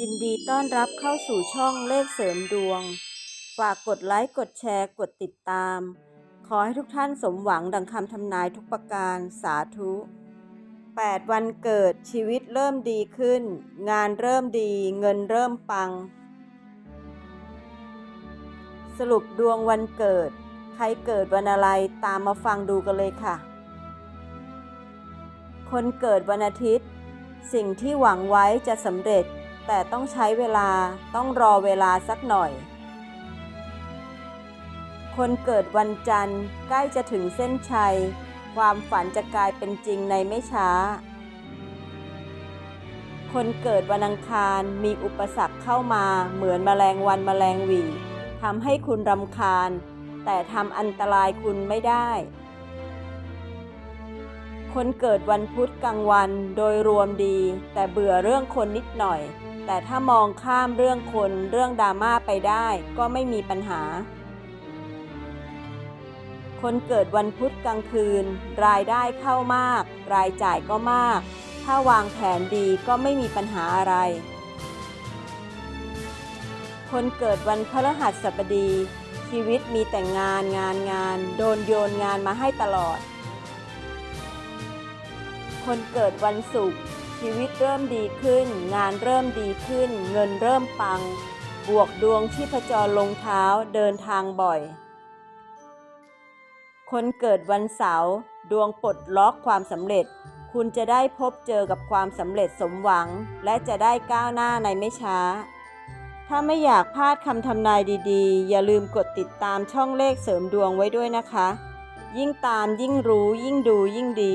ยินดีต้อนรับเข้าสู่ช่องเลขเสริมดวง ฝากกดไลค์ กดแชร์ กดติดตาม ขอให้ทุกท่านสมหวังดังคำทำนายทุกประการสาธุ 8 วันเกิดชีวิตเริ่มดีขึ้น งานเริ่มดี เงินเริ่มปัง สรุปดวงวันเกิด ใครเกิดวันอะไรตามมาฟังดูกันเลยค่ะ คนเกิดวันอาทิตย์ สิ่งที่หวังไว้จะสำเร็จ แต่ต้องใช้เวลาต้องรอเวลาสักหน่อย คนเกิดวันจันทร์ใกล้จะถึงเส้นชัย ความฝันจะกลายเป็นจริงในไม่ช้า คนเกิดวันอังคารมีอุปสรรคเข้ามาเหมือนแมลงวันแมลงหวีทำให้คุณรำคาญ แต่ทำอันตรายคุณไม่ได้ คนเกิดวันพุธกลางวันโดยรวมดี แต่เบื่อเรื่องคนนิดหน่อย แต่ถ้ามองข้ามเรื่องคนเรื่องดราม่าไปได้ก็ไม่มีปัญหา คนเกิดวันพุธกลางคืน รายได้เข้ามาก รายจ่ายก็มาก ถ้าวางแผนดีก็ไม่มีปัญหาอะไร คนเกิดวันพฤหัสบดี ชีวิตมีแต่งานงานงาน โดนโยนงานมาให้ตลอด คนเกิดวันศุกร์ ชีวิตเริ่มดีขึ้น งานเริ่มดีขึ้น เงินเริ่มปัง บวกดวงชีพจรลงเท้าเดินทางบ่อย คนเกิดวันเสาร์ดวงปลดล็อกความสำเร็จ คุณจะได้พบเจอกับความสำเร็จสมหวัง และจะได้ก้าวหน้าในไม่ช้า ถ้าไม่อยากพลาดคำทำนายดีๆ อย่าลืมกดติดตามช่องเลขเสริมดวงไว้ด้วยนะคะ ยิ่งตามยิ่งรู้ยิ่งดูยิ่งดี